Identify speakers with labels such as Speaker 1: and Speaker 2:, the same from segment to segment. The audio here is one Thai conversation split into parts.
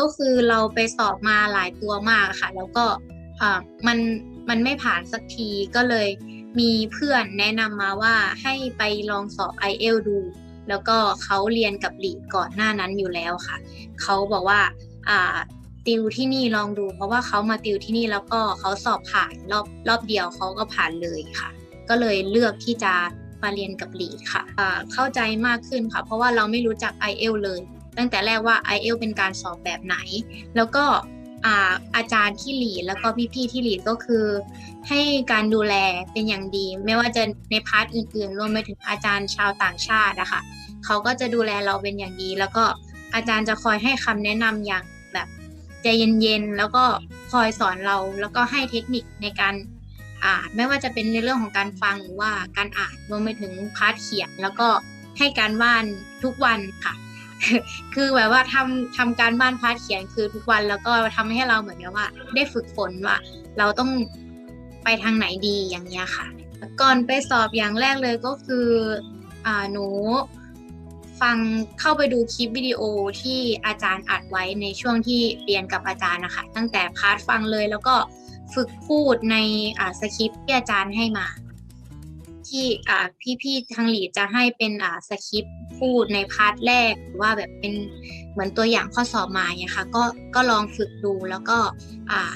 Speaker 1: ก็คือเราไปสอบมาหลายตัวมากค่ะ แล้วก็มันมันไม่ผ่านสักทีก็เลยมีเพื่อนแนะนำมาว่าให้ไปลองสอบ i อเอลดู แล้วก็เขาเรียนกับหลีดก่อนหน้านั้นอยู่แล้วค่ะ เขาบอกว่าติวที่นี่ลองดู เพราะว่าเขามาติวที่นี่แล้วก็เขาสอบผ่านรอบรอบเดียวเขาก็ผ่านเลยค่ะ ก็เลยเลือกที่จะมาเรียนกับหลีดค่ะอ่าเข้าใจมากขึ้นค่ะ เพราะว่าเราไม่รู้จัก i อเอลเลย ตั้งแต่แรกว่า i อเอลเป็นการสอบแบบไหน แล้วก็อาอาจารย์ที่หลีดแล้วก็พี่ๆที่หลีดก็คือ ให้การดูแลเป็นอย่างดี ไม่ว่าจะในพาร์ทอื่นๆ รวมไปถึงอาจารย์ชาวต่างชาตินะคะเขาก็จะดูแลเราเป็นอย่างดี แล้วก็อาจารย์จะคอยให้คำแนะนำอย่างแบบใจเย็นๆแล้วก็คอยสอนเราแล้วก็ให้เทคนิคในการอ่านไม่ว่าจะเป็นในเรื่องของการฟังหรือว่าการอ่านรวมไปถึงพาร์ทเขียนแล้วก็ให้การบ้านทุกวันค่ะ คือแบบว่าทำทำการบ้านพาร์ทเขียนคือทุกวันแล้วก็ทำให้เราเหมือนกับว่า ได้ฝึกฝนว่า เราต้องไปทางไหนดีอย่างเงี้ยค่ะ ก่อนไปสอบอย่างแรกเลยก็คืออ่าหนูฟังเข้าไปดูคลิปวิดีโอที่อาจารย์อัดไว้ในช่วงที่เรียนกับอาจารย์นะคะ ตั้งแต่พาร์ทฟังเลยแล้วก็ฝึกพูดในสคริปที่อาจารย์ให้มา ที่พี่ๆทางหลีดจะให้เป็นสคริป พูดในพาร์ทแรกหรือว่าแบบเป็นเหมือนตัวอย่างข้อสอบมาเนี่ยค่ะก็ก็ลองฝึกดูแล้วก็อ่า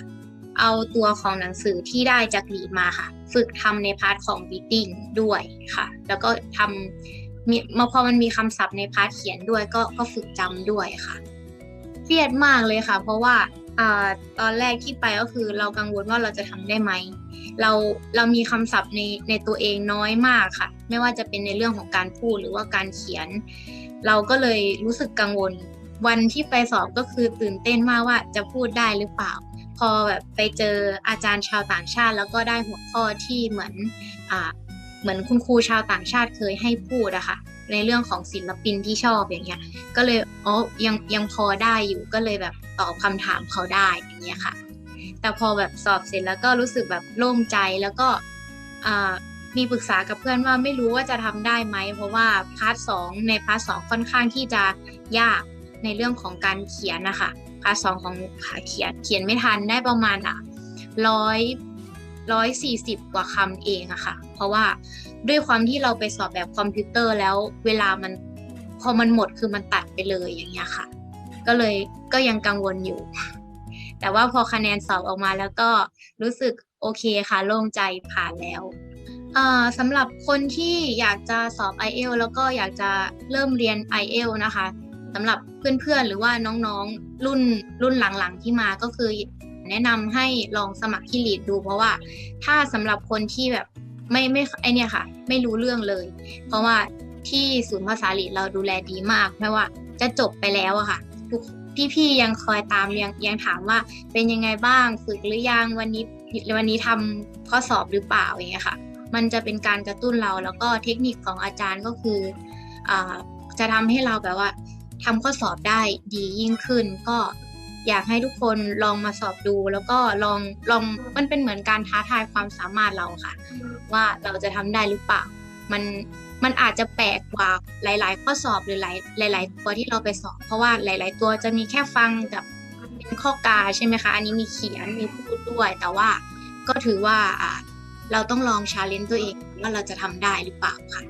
Speaker 1: เอาตัวของหนังสือที่ได้จากหลีดมาค่ะ ฝึกทำในพาร์ทของ reading ด้วยค่ะ แล้วก็ทำมีมาพอมันมีคำศัพท์ในพาร์ทเขียนด้วยก็ก็ฝึกจำด้วยค่ะเครียดมากเลยค่ะ เพราะว่า ตอนแรกที่ไปก็คือเรากังวลว่าเราจะทำได้ไหม เราเรามีคำศัพท์ในในตัวเองน้อยมากค่ะ ไม่ว่าจะเป็นในเรื่องของการพูดหรือว่าการเขียน เราก็เลยรู้สึกกังวล วันที่ไปสอบก็คือตื่นเต้นมากว่าจะพูดได้หรือเปล่า พอแบบไปเจออาจารย์ชาวต่างชาติ แล้วก็ได้หัวข้อที่เหมือนอเหมือนคุณครูชาวต่างชาติเคยให้พูดอะค่ะ ในเรื่องของศิลปินที่ชอบอย่างเงี้ย ก็เลยอ๋อยังยังพอได้อยู่ก็เลยแบบตอบคำถามเขาได้อย่างเงี้ยค่ะ แต่พอแบบสอบเสร็จแล้วก็รู้สึกแบบโล่งใจแล้วก็มีปรึกษากับเพื่อนว่าไม่รู้ว่าจะทำได้ไหมเพราะว่าพาร์ทสองในพาร์ทสองค่อนข้างที่จะยากในเรื่องของการเขียนนะคะพาร์ทสองของเขียนเขียนไม่ทันได้ประมาณอะร้อย ร้อยสี่สิบกว่าคำเองอะค่ะ เพราะว่าด้วยความที่เราไปสอบแบบคอมพิวเตอร์แล้วเวลามันพอมันหมดคือมันตัดไปเลยอย่างเงี้ยค่ะ ก็เลยก็ยังกังวลอยู่ แต่ว่าพอคะแนนสอบออกมาแล้วก็รู้สึกโอเคค่ะโล่งใจผ่านแล้วสำหรับคนที่อยากจะสอบ i อเอลแล้วก็อยากจะเริ่มเรียน i อเอลนะคะสำหรับเพื่อนๆหรือว่าน้องๆรุ่นรุ่นหลังๆที่มาก็คือ แนะนำให้ลองสมัครที่ลีดดู เพราะว่าถ้าสำหรับคนที่แบบไม่ไม่ไอเนี่ยค่ะ ไม่รู้เรื่องเลย เพราะว่าที่ศูนย์ภาษาลีดเราดูแลดีมากไม่ว่าจะจบไปแล้วอะค่ะทุกพี่ๆยังคอยตามยังยังถามว่าเป็นยังไงบ้างฝึกหรือยังวันนี้วันนี้ทำข้อสอบหรือเปล่าอย่างเงี้ยค่ะ มันจะเป็นการกระตุ้นเราแล้วก็เทคนิคของอาจารย์ก็คืออจะทำให้เราแบบว่าทำข้อสอบได้ดียิ่งขึ้น ก็ อยากให้ทุกคนลองมาสอบดู แล้วก็ลองลองมันเป็นเหมือนการท้าทายความสามารถเราค่ะ ว่าเราจะทำได้หรือเปล่า มันมันอาจจะแปลกกว่าหลาย ๆ ข้อสอบหรือหลายหลาย ๆ ตัวที่เราไปสอบ เพราะว่าหลาย ๆ ตัวจะมีแค่ฟังกับเป็นข้อกาใช่ไหมคะ อันนี้มีเขียนมีพูดด้วย แต่ว่าก็ถือว่าเราต้องลองชาเลนจ์ตัวเองว่าเราจะทำได้หรือเปล่าค่ะ